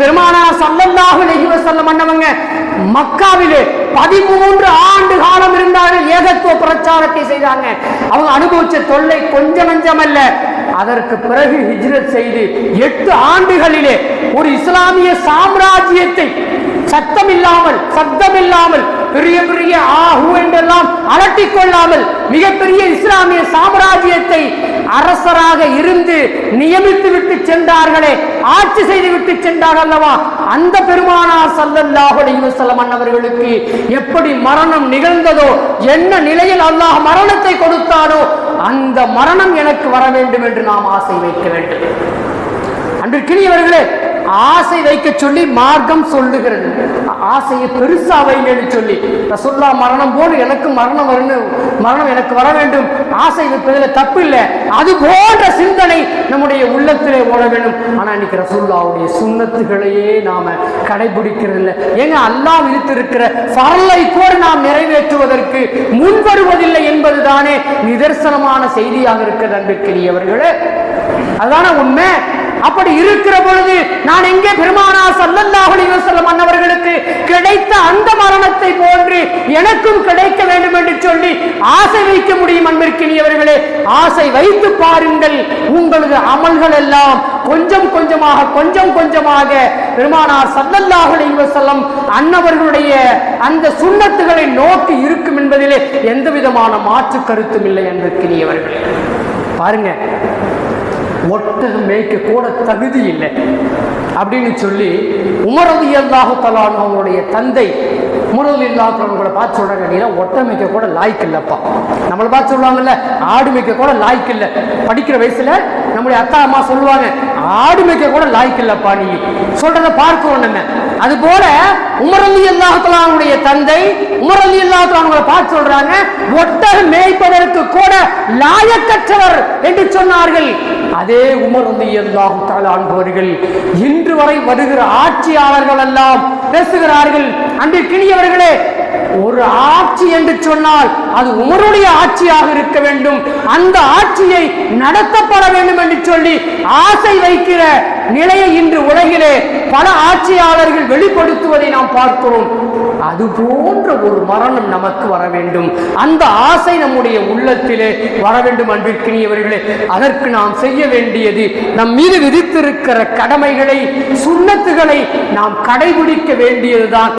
பெருமானார் சல்லல்லாஹு அலைஹி வஸல்லம் அண்ணவங்க மக்காவிலே பதிமூன்று ஆண்டு காலம் இருந்தார்கள் ஏகத்துவ பிரச்சாரத்தை செய்தாங்க. அவங்க அனுபவிச்ச தொல்லை கொஞ்சம் நஞ்சமல்ல. அதற்கு பிறகு ஹிஜ்ரத் செய்து எட்டு ஆண்டுகளிலே ஒரு இஸ்லாமிய சாம்ராஜ்யத்தை சத்தம் இல்லாமல் சத்தம் இல்லாமல் பெரிய பெரிய ஆஹு என்றெல்லாம் அலட்டிக் கொள்ளாமல் மிகப்பெரிய இஸ்லாமிய சாம்ராஜ்யத்தை அரசராக இருந்து நியமித்து விட்டு சென்றார்களே ஆட்சி செய்து விட்டு சென்றார் அல்லவா? அந்த பெருமானார் ஸல்லல்லாஹு அலைஹி அன்னவர்களுக்கு எப்படி மரணம் நிகழ்ந்ததோ என்ன நிலையில் அல்லாஹ் மரணத்தை கொடுத்தானோ அந்த மரணம் எனக்கு வர வேண்டும் என்று நாம் ஆசை வைக்க வேண்டும். அன்று கிளியவர்களே ஆசை வைக்க சொல்லி மார்க்கம் சொல்லுகிறது. ஆசையை பெருசா வைங்கன்னு சொல்லி ரசுல்லா மரணம் போல் எனக்கு மரணம் வரணும் மரணம் எனக்கு வர வேண்டும். ஆசை வைப்பதில் தப்பு இல்லை அது போன்ற சிந்தனை நம்முடைய உள்ளத்திலே ஓட வேண்டும். ஆனா இன்னைக்கு ரசுல்லாவுடைய சுண்ணத்துகளையே நாம கடைபிடிக்கிறது இல்லை. ஏங்க அல்லாஹ் விதித்திருக்கிற ஃபரலை கூட நாம் நிறைவேற்றுவதற்கு முன் வருவதில்லை என்பதுதானே நிதர்சனமான செய்தியாக இருக்கிறது அன்பிற்கிறியவர்களே அதான உண்மை? அப்படி இருக்கிற பொழுது நான் எங்கே பெருமானா சல்லல்லாஹுலி வசல்லம் அன்னவர்களுக்கு கிடைத்த அந்த மரணத்தை போன்று எனக்கும் கிடைக்க வேண்டும் என்று சொல்லி ஆசை வைக்க முடியும் அன்பிற்கினியவர்களே. ஆசை வைத்து பாருங்கள் உங்களது அமல்கள் எல்லாம் கொஞ்சம் கொஞ்சமாக கொஞ்சம் கொஞ்சமாக பெருமானார் சல்லல்லாஹுலி வசல்லம் அன்னவர்களுடைய அந்த சுண்ணத்துகளை நோக்கி இருக்கும் என்பதிலே எந்த விதமான மாற்று கருத்தும் இல்லை அன்பிற்கினியவர்களே. பாருங்க ஒட்டகம் மேய்க்க கூட தகுதி இல்லை. அப்படின்னு சொல்லி உமரது அல்லாஹு தலான் அவங்களுடைய தந்தை உமரது இல்லாத பார்த்து சொல்றாங்க நீங்க ஒட்டகம் மேய்க்க கூட லாய்க்கு இல்லைப்பா. நம்மளை பார்த்து சொல்லுவாங்கல்ல ஆடு மேய்க்க கூட லாய்க்கு இல்லை. படிக்கிற வயசுல நம்முடைய அத்தா அம்மா சொல்லுவாங்க ஆடு மேய்க்க கூட லாய்க்கு இல்லப்பா நீ. சொல்றதை பார்க்கிறோம் நம்ம. அது போல உமரலி அல்லாஹுடைய தந்தை உமரலி அல்லாஹுங்களை பார்த்து சொல்றாங்க ஒட்டகம் மேய்ப்பதற்கு கூட லாயக்கற்றவர் என்று சொன்னார்கள். அதே உமரலி ரலி ஆண்பவர்கள் இன்று வரை வருகிற ஆட்சியாளர்கள் எல்லாம் பேசுகிறார்கள். அன்று கிணியவர்களே ஒரு ஆட்சி என்று சொன்னால் அது உமருடைய ஆட்சியாக இருக்க வேண்டும். அந்த ஆட்சியை நடத்தப்பட வேண்டும் என்று சொல்லி ஆசை வைக்கிற நிலையை இன்று உலகிலே பல ஆட்சியாளர்கள் வெளிப்படுத்துவதை நாம் பார்க்கிறோம். அது போன்ற ஒரு மரணம் நமக்கு வர வேண்டும். அந்த ஆசை நம்முடைய உள்ளத்திலே வர வேண்டும் அன்பிற்கினியவர்களே. அதற்கு நாம் செய்ய வேண்டியது நம் மீது விதித்திருக்கிற கடமைகளை சுண்ணத்துகளை நாம் கடைபிடிக்க வேண்டியதுதான்.